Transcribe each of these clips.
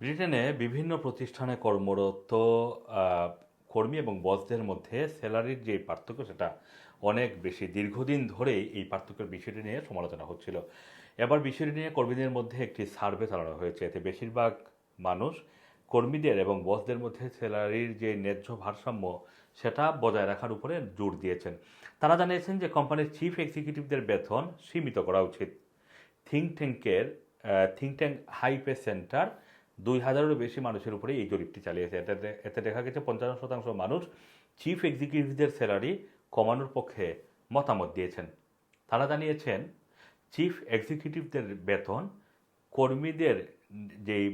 ব্রিটেনে বিভিন্ন প্রতিষ্ঠানে কর্মরত কর্মী এবং বসদের মধ্যে স্যালারির যে পার্থক্য, সেটা অনেক বেশি। দীর্ঘদিন ধরেই এই পার্থক্যের বিষয়টি নিয়ে সমালোচনা হচ্ছিল। এবার বিষয়টি নিয়ে কর্মীদের মধ্যে একটি সার্ভে চালানো হয়েছে। এতে বেশিরভাগ মানুষ কর্মীদের এবং বসদের মধ্যে স্যালারির যে ন্যায্য ভারসাম্য, সেটা বজায় রাখার উপরে জোর দিয়েছেন। তারা জানিয়েছেন যে কোম্পানির চিফ এক্সিকিউটিভদের বেতন সীমিত করা উচিত। থিঙ্ক ট্যাঙ্কের থিঙ্ক ট্যাঙ্ক হাইপে সেন্টার দুই হাজারেরও বেশি মানুষের উপরে এই জরিপটি চালিয়েছে। এতে এতে দেখা গেছে পঞ্চান্ন শতাংশ মানুষ চিফ এক্সিকিউটিভদের স্যালারি কমানোর পক্ষে মতামত দিয়েছেন। তারা জানিয়েছেন চিফ এক্সিকিউটিভদের বেতন কর্মীদের যেই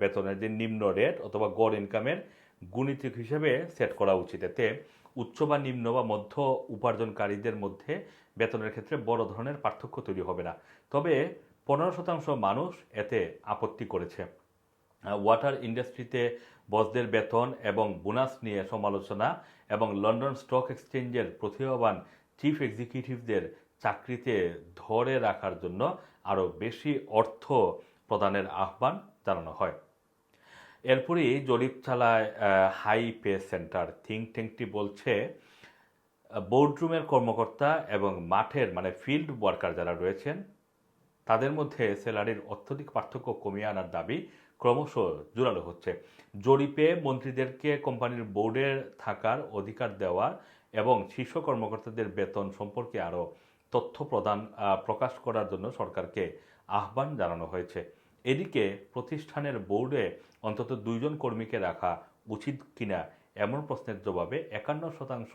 বেতনের যে নিম্ন রেট অথবা গড় ইনকামের গুণিতক হিসেবে সেট করা উচিত। এতে উচ্চ বা নিম্ন বা মধ্য উপার্জনকারীদের মধ্যে বেতনের ক্ষেত্রে বড় ধরনের পার্থক্য তৈরি হবে না। তবে পনেরো শতাংশ মানুষ এতে আপত্তি করেছে। ওয়াটার ইন্ডাস্ট্রিতে বসদের বেতন এবং বোনাস নিয়ে সমালোচনা এবং লন্ডন স্টক এক্সচেঞ্জের প্রতিভাবান চিফ এক্সিকিউটিভদের চাকরিতে ধরে রাখার জন্য আরও বেশি অর্থ প্রদানের আহ্বান জানানো হয়। এরপরই জরিপ চালায় হাই পে সেন্টার থিঙ্ক ট্যাঙ্কটি বলছে বোর্ডরুমের কর্মকর্তা এবং মাঠের মানে ফিল্ড ওয়ার্কার যারা রয়েছেন তাদের মধ্যে স্যালারির অত্যধিক পার্থক্য কমিয়ে আনার দাবি ক্রমশ জোরালো হচ্ছে। জরিপে মন্ত্রীদেরকে কোম্পানির বোর্ডে থাকার অধিকার দেওয়ার এবং শীর্ষ কর্মকর্তাদের বেতন সম্পর্কে আরও তথ্য প্রদান প্রকাশ করার জন্য সরকারকে আহ্বান জানানো হয়েছে। এদিকে প্রতিষ্ঠানের বোর্ডে অন্তত দুইজন কর্মীকে রাখা উচিত কিনা এমন প্রশ্নের জবাবে একান্ন শতাংশ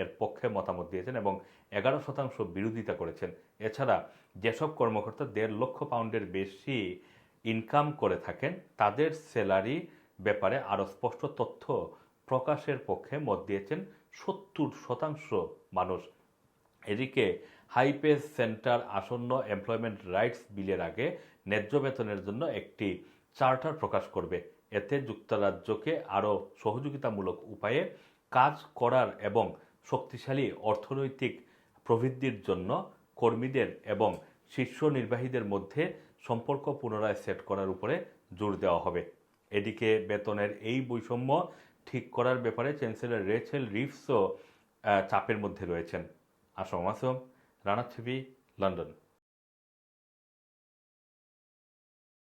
এর পক্ষে মতামত দিয়েছেন এবং এগারো শতাংশ বিরোধিতা করেছেন। এছাড়া যেসব কর্মকর্তা দেড় লক্ষ পাউন্ডের বেশি ইনকাম করে থাকেন, তাদের স্যালারি ব্যাপারে আরও স্পষ্ট তথ্য প্রকাশের পক্ষে মত দিয়েছেন সত্তর শতাংশ মানুষ। এদিকে হাইপেস সেন্টার আসন্ন এমপ্লয়মেন্ট রাইটস বিলের আগে ন্যায্য বেতনের জন্য একটি চার্টার প্রকাশ করবে। এতে যুক্তরাজ্যকে আরও সহযোগিতামূলক উপায়ে কাজ করার এবং শক্তিশালী অর্থনৈতিক প্রবৃদ্ধির জন্য কর্মীদের এবং শীর্ষ নির্বাহীদের মধ্যে সম্পর্ক পুনরায় সেট করার উপরে জোর দেওয়া হবে। এদিকে বেতনের এই বৈষম্য ঠিক করার ব্যাপারে চ্যান্সেলর রেচেল রিভসও আহ, চাপের মধ্যে রয়েছেন। আসম আসম রানা লন্ডন।